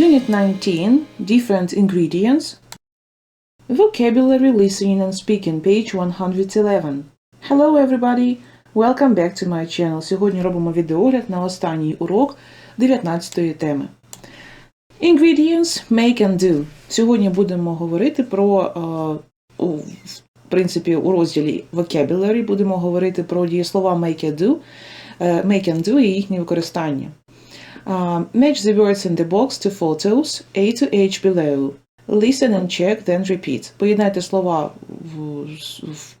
Unit 19 Different Ingredients. Vocabulary Listening and Speaking, page 111. Hello everybody! Welcome back to my channel. Сьогодні робимо відеогляд на останній урок 19 теми. Ingredients make and do. Сьогодні будемо говорити про, е, в принципі, у розділі vocabulary будемо говорити про дієслова make and do, е, make and do і їхнє використання. Uh, match the words in the box to photos A to H below. Listen and check, then repeat. Поєднайте слова в, в,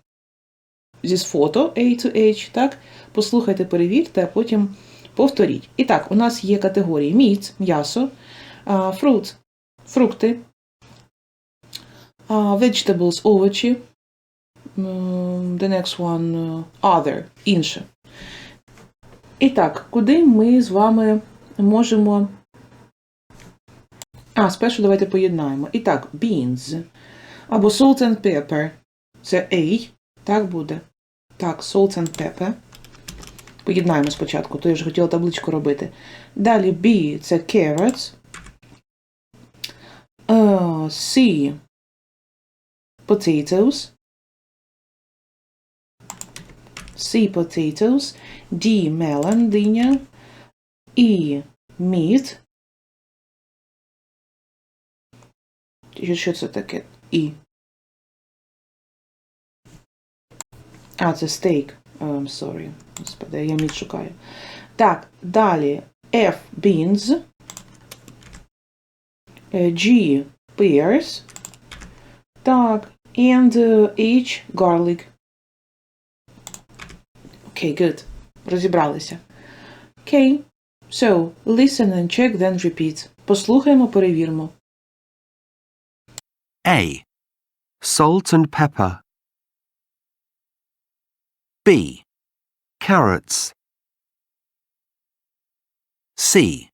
зі з фото A to H, так? Послухайте, перевірте, а потім повторіть. І так, у нас є категорії meat, м'ясо, uh, fruit, фрукти, uh, vegetables, овочі, the next one, other, інше. І так, куди ми з вами можемо. А, спершу давайте поєднаємо. І так, beans. Або salt and pepper. Це A. Так буде. Так, salt and pepper. Поєднаємо спочатку, то я ж хотіла табличку робити. Далі B це carrots. Uh, C. Potatoes. C potatoes. D melon, диня. І meat. Чи Що це таке? І. А, це стейк. I'm sorry. Господи, я міт шукаю. Так, далі. F beans. Е, G pears. Так. And е, H garlic. Окей, good. Розібралися. Окей. So, listen and check, then repeat. Послухаємо, перевіримо. A. Salt and pepper. B. Carrots. C.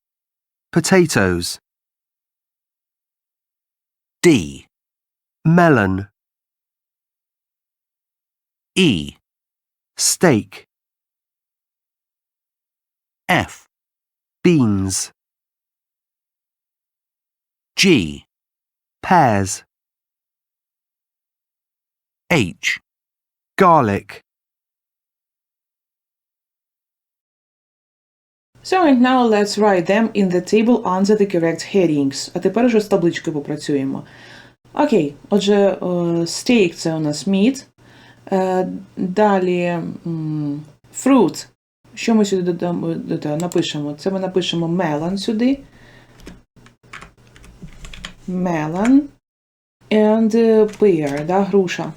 Potatoes. D. Melon. E. Steak. F. Beans. G. Pears. H. Garlic. So, and now let's write them in the table under the correct headings. А тепер уже з табличкою попрацюємо. Окей, отже, стейк це у нас meat. Е, Далі м, fruit. Що ми сюди додамо, дода- напишемо? Це ми напишемо melon сюди. Melon. And е, pear, да, груша.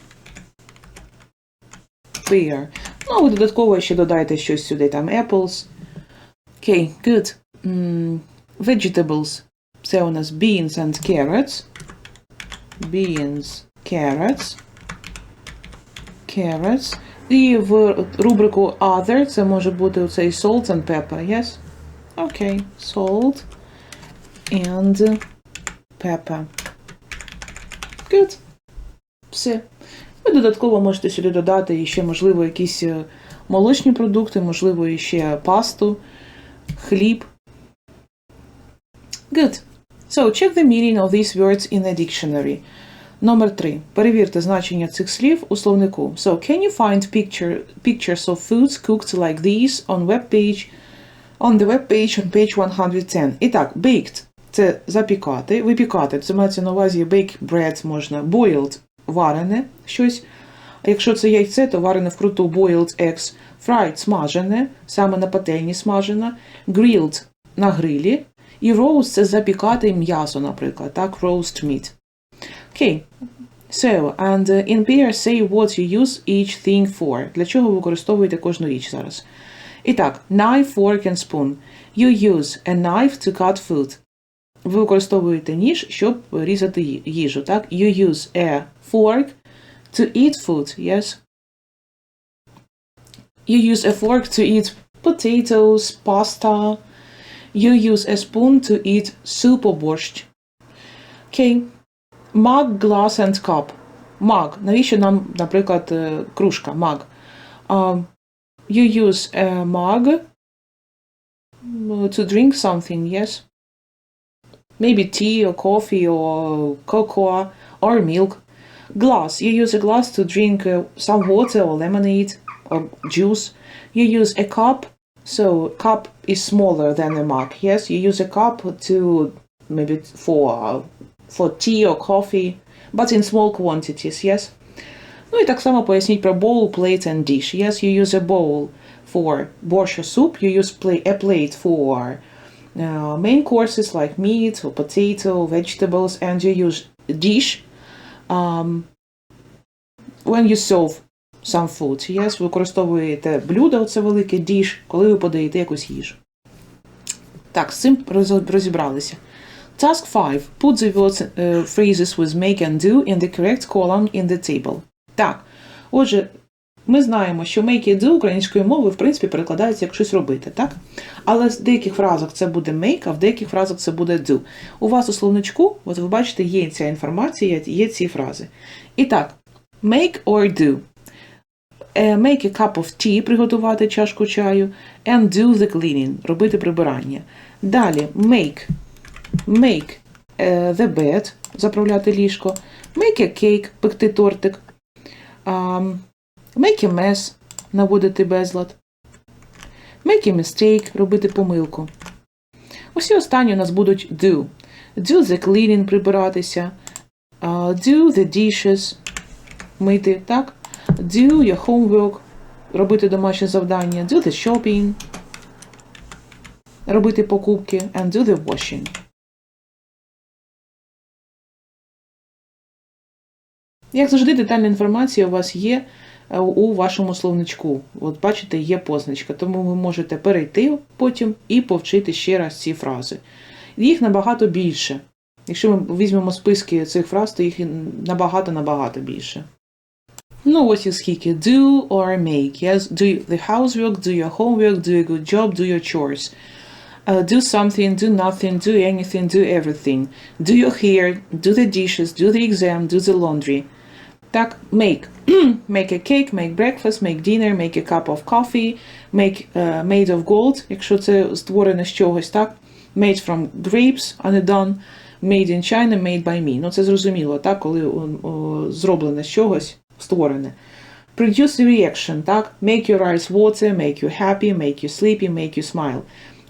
Pear. Ну, ви додатково ще додайте щось сюди, там apples. Окей, good. М, Vegetables. Це у нас beans and carrots. Beans, carrots. Carrots. І в рубрику Other це може бути оцей salt and pepper, yes? Окей, salt and pepper. Good. Все. Ви додатково можете сюди додати ще, можливо, якісь е, молочні продукти, можливо, іще пасту, хліб. Good. So, check the meaning of these words in a dictionary. Номер 3. Перевірте значення цих слів у словнику. So, can you find picture, pictures of foods cooked like these on web page, on the web page on page 110? І так, baked – це запікати, випікати. Це мається на увазі bake bread можна, boiled – варене щось. А якщо це яйце, то варене вкруту boiled eggs, fried – смажене, саме на пательні смажена, grilled – на грилі, і roast – це запікати м'ясо, наприклад, так, roast meat. Окей. So, and uh, in pair say what you use each thing for. Для чого ви використовуєте кожну річ зараз? І так, knife, fork and spoon. You use a knife to cut food. Ви використовуєте ніж, щоб різати ї- їжу, так? You use a fork to eat food, yes? You use a fork to eat potatoes, pasta. You use a spoon to eat soup or борщ. Окей. Mug, glass and cup. Mug. Навіщо нам, наприклад, е, кружка? Mug. Um, you use a mug mm, to drink something, yes? maybe tea or coffee or cocoa or milk. Glass, you use a glass to drink uh, some water or lemonade or juice. You use a cup, so cup is smaller than a mug. Yes, you use a cup to maybe for for tea or coffee, but in small quantities. Yes. Ну і так само поясніть про bowl, plate and dish. Yes, you use a bowl for borscht soup. You use pla- a plate for uh, main courses like meat or potato, vegetables, and you use dish um, when you serve some food. Yes, використовуєте блюдо, це велике dish, коли ви подаєте якусь їжу. Так, з цим розібралися. Task 5. Put the words uh, phrases with make and do in the correct column in the table. Так. Отже, ми знаємо, що make і do українською мовою, в принципі, перекладається як щось робити, так? Але в деяких фразах це буде make, а в деяких фразах це буде do. У вас у словничку, от ви бачите, є ця інформація, є ці фрази. І так, make or do. Е, Make a cup of tea, приготувати чашку чаю, and do the cleaning, робити прибирання. Далі make, make е, the bed, заправляти ліжко, make a cake, пекти тортик, make a mess, наводити безлад, make a mistake, робити помилку. Усі останні у нас будуть do. Do the cleaning, прибиратися, do the dishes, мити, так? Do your homework, робити домашнє завдання, do the shopping, робити покупки, and do the washing. Як завжди, детальна інформація у вас є е, у вашому словничку. От бачите, є позначка, тому ви можете перейти потім і повчити ще раз ці фрази. Їх набагато більше. Якщо ми візьмемо списки цих фраз, то їх набагато-набагато більше. Ну, ось і скільки. Do or make. Yes? Do the housework, do your homework, do a good job, do your chores. Uh, do something, do nothing, do anything, do everything. Do your hair, do the dishes, do the exam, do the laundry. Так, make. make a cake, make breakfast, make dinner, make a cup of coffee, make uh, made of gold, якщо це створене з чогось, так? Made from grapes, а не done. Made in China, made by me. Ну, це зрозуміло, так, коли о, о, зроблене з чогось, створене. Produce a reaction, так? Make your eyes water, make you happy, make you sleepy, make you smile.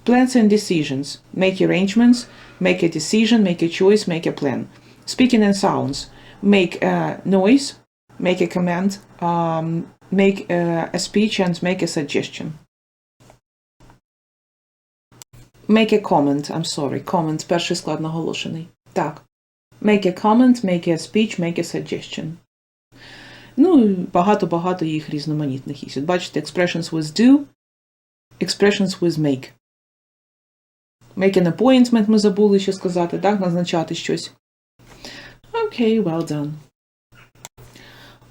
Plans and decisions. Make arrangements, make a decision, make a choice, make a plan. Speaking and sounds. Make a noise, make a command, um, make a, a speech and make a suggestion. Make a comment, I'm sorry, comment, перший склад наголошений. Так. Make a comment, make a speech, make a suggestion. Ну, і багато-багато їх різноманітних є. От бачите, expressions with do, expressions with make. Make an appointment ми забули ще сказати, так, назначати щось. Okay, well done.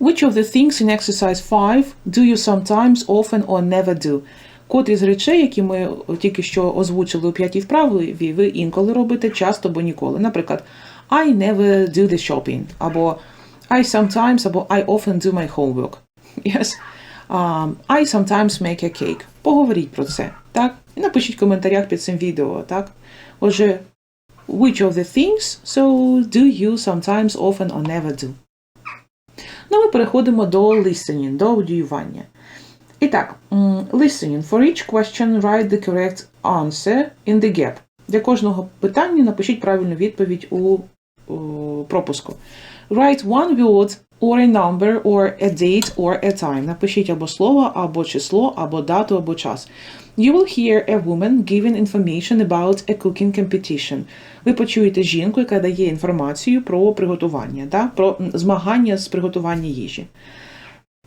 Which of the things in exercise 5 do you sometimes, often or never do? Котрі з речей, які ми тільки що озвучили у п'ятій вправі, ви інколи робите, часто або ніколи. Наприклад, I never do the shopping, або I sometimes, або I often do my homework. Yes. Um, I sometimes make a cake. Поговоріть про це, так? І напишіть в коментарях під цим відео, так? Отже, which of the things so do you sometimes, often or never do? Ну, ми переходимо до listening, до аудіювання. І так, listening. For each question, write the correct answer in the gap. Для кожного питання напишіть правильну відповідь у, пропуску. Write one word or a number or a date or a time. Напишіть або слово, або число, або дату, або час. You will hear a woman giving information about a cooking competition. Ви почуєте жінку, яка дає інформацію про приготування, да? про змагання з приготування їжі.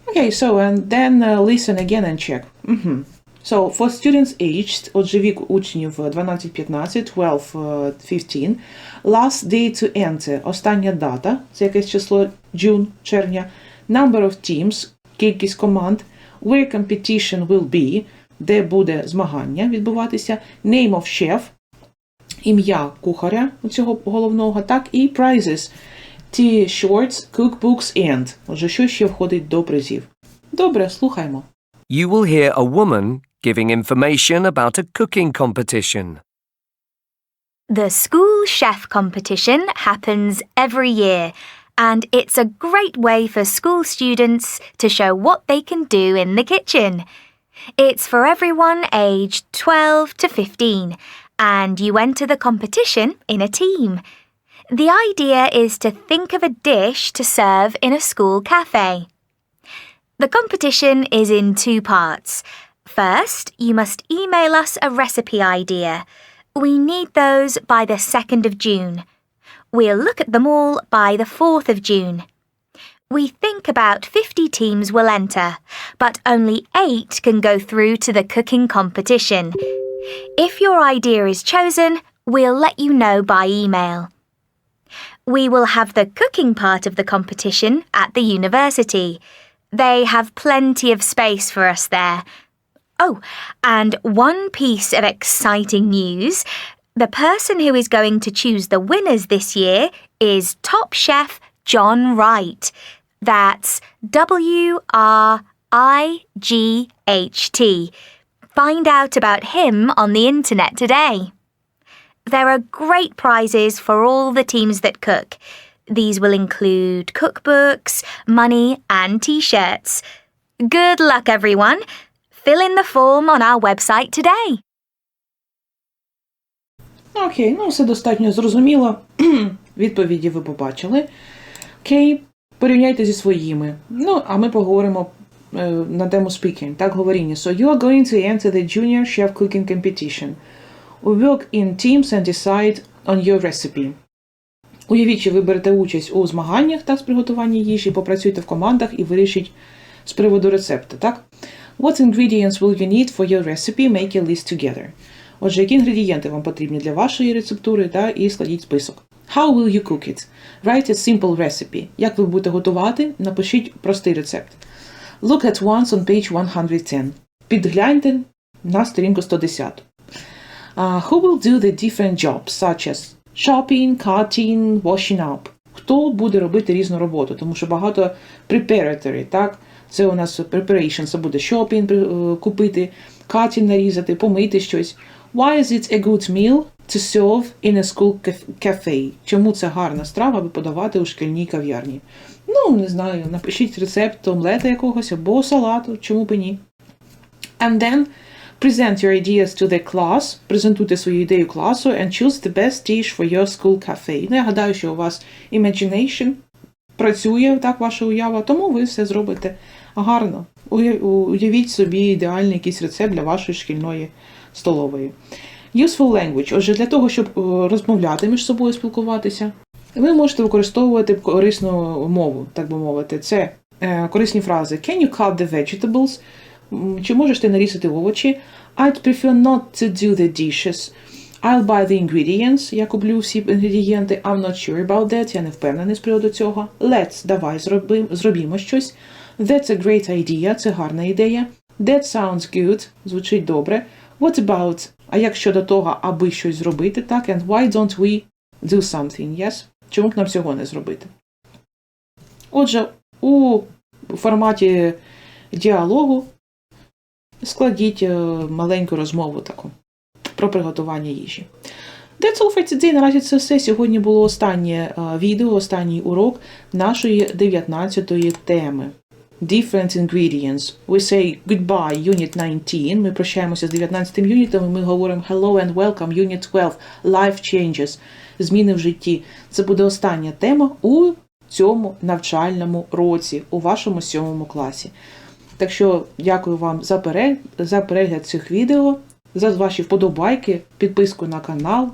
Okay, so and then uh, listen again and check. Мгм. So, for students aged, отже, вік учнів 12-15, 12-15, last day to enter, остання дата, це якесь число June, червня, number of teams, кількість команд, where competition will be, де буде змагання відбуватися, name of chef, ім'я кухаря цього головного, так, і prizes, T-shirts, cookbooks and. Отже, що ще входить до призів? Добре, слухаймо. You will hear a woman giving information about a cooking competition. The school chef competition happens every year, and it's a great way for school students to show what they can do in the kitchen. It's for everyone aged 12 to 15, and you enter the competition in a team. The idea is to think of a dish to serve in a school cafe. The competition is in two parts. First, you must email us a recipe idea. We need those by the 2nd of June. We'll look at them all by the 4th of June. We think about 50 teams will enter, but only 8 can go through to the cooking competition. If your idea is chosen, we'll let you know by email. We will have the cooking part of the competition at the university. They have plenty of space for us there. Oh, and one piece of exciting news. The person who is going to choose the winners this year is Top Chef John Wright. That's W R I G H T. Find out about him on the internet today. There are great prizes for all the teams that cook. These will include cookbooks, money, and t shirts. Good luck, everyone! Fill in the form on our website today. Окей, ну все достатньо зрозуміло. Відповіді ви побачили. Окей, порівняйте зі своїми. Ну, а ми поговоримо е, на тему speaking. Так, говоріння. So you are going to enter the junior chef cooking competition. Work in teams and decide on your recipe. Уявіть, ви берете участь у змаганнях та з приготування їжі, попрацюйте в командах і вирішіть з приводу рецепту, так? What ingredients will you need for your recipe? Make a list together. Отже, які інгредієнти вам потрібні для вашої рецептури, та і складіть список. How will you cook it? Write a simple recipe. Як ви будете готувати? Напишіть простий рецепт. Look at once on page 110. Підгляньте на сторінку 110. Uh, who will do the different jobs, such as shopping, cutting, washing up? Хто буде робити різну роботу? Тому що багато preparatory, так? Це у нас preparation, це буде shopping, е, купити, cutting нарізати, помити щось. Why is it a good meal to serve in a school caf- cafe? Чому це гарна страва, аби подавати у шкільній кав'ярні? Ну, не знаю, напишіть рецепт омлета якогось або салату, чому б ні. And then present your ideas to the class, презентуйте свою ідею класу and choose the best dish for your school cafe. Ну, я гадаю, що у вас imagination працює, так, ваша уява, тому ви все зробите гарно. Уявіть собі ідеальний якийсь рецепт для вашої шкільної столової. Useful language. Отже, для того, щоб е, розмовляти між собою, спілкуватися, ви можете використовувати корисну мову, так би мовити. Це е, корисні фрази Can you cut the vegetables? Чи можеш ти нарізати овочі? I'd prefer not to do the dishes. I'll buy the ingredients. Я куплю всі інгредієнти. I'm not sure about that. Я не впевнений з приводу цього. Let's, давай зроби, зробімо щось. That's a great idea. Це гарна ідея. That sounds good. Звучить добре. What about? А як щодо того, аби щось зробити, так? And why don't we do something? Yes? Чому б нам цього не зробити? Отже, у форматі діалогу складіть е, маленьку розмову таку про приготування їжі. That's all for today. Наразі це все. Сьогодні було останнє е, відео, останній урок нашої 19-ї теми. Different ingredients. We say goodbye, unit 19. Ми прощаємося з 19 юнітом, і ми говоримо hello and welcome, unit 12. Life changes. Зміни в житті. Це буде остання тема у цьому навчальному році, у вашому сьомому класі. Так що дякую вам за перегляд, за перегляд цих відео, за ваші вподобайки, підписку на канал,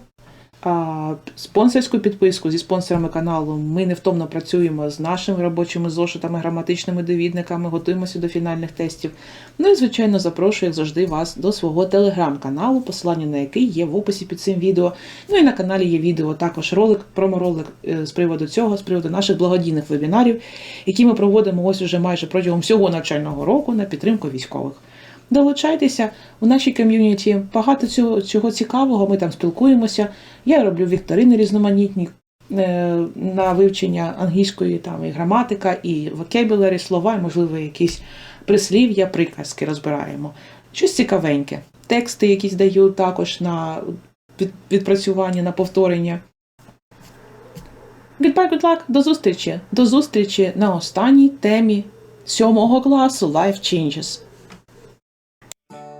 спонсорську підписку зі спонсорами каналу. Ми невтомно працюємо з нашими робочими зошитами, граматичними довідниками, готуємося до фінальних тестів. Ну і, звичайно, запрошую, як завжди, вас до свого телеграм-каналу, посилання на який є в описі під цим відео. Ну і на каналі є відео, також ролик, проморолик е, з приводу цього, з приводу наших благодійних вебінарів, які ми проводимо ось уже майже протягом всього навчального року на підтримку військових. Долучайтеся у нашій ком'юніті. Багато цього, цього цікавого. Ми там спілкуємося. Я роблю вікторини різноманітні е, на вивчення англійської там і граматика, і vocabulary, слова, і, можливо, якісь прислів'я, приказки розбираємо. Щось цікавеньке. Тексти якісь даю також на від- відпрацювання на повторення. Goodbye, good luck, до зустрічі. До зустрічі на останній темі сьомого класу Life Changes.